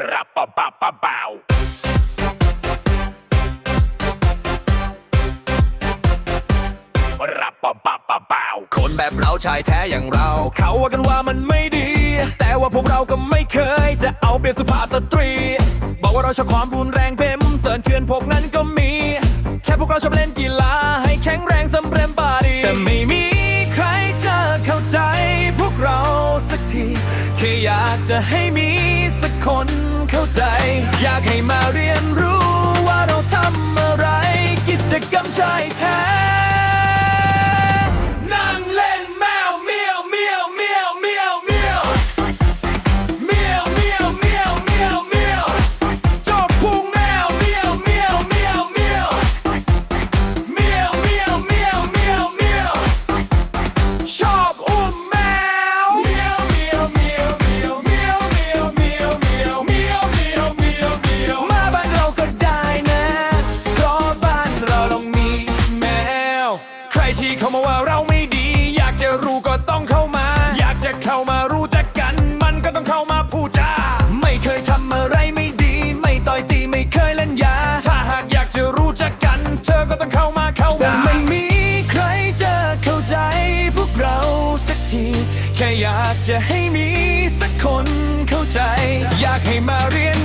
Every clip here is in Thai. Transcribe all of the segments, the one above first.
Ba-da-ba-ba-ba-bow. คนแบบเราชายแท้อย่างเรา เขาว่ากันว่ามันไม่ดี แต่ว่าพวกเราก็ไม่เคย จะเอาเปรียบสุภาพสตรี บอกว่าเราชอบความรุนแรงเพ็มเสริญเถื่อนพวกนั้นก็มี แค่พวกเราชอบเล่นกีฬาให้แข็งแรงสำเร็จบาดีแต่ไม่มีใครจะเข้าใจพวกเราสักทีแค่อยากจะให้มี คนเข้าใจ อยากให้มาเรียนรู้ว่าเราทำ อยากจะให้มีสักคนเข้าใจ อยากให้มาเรียน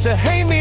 to hate me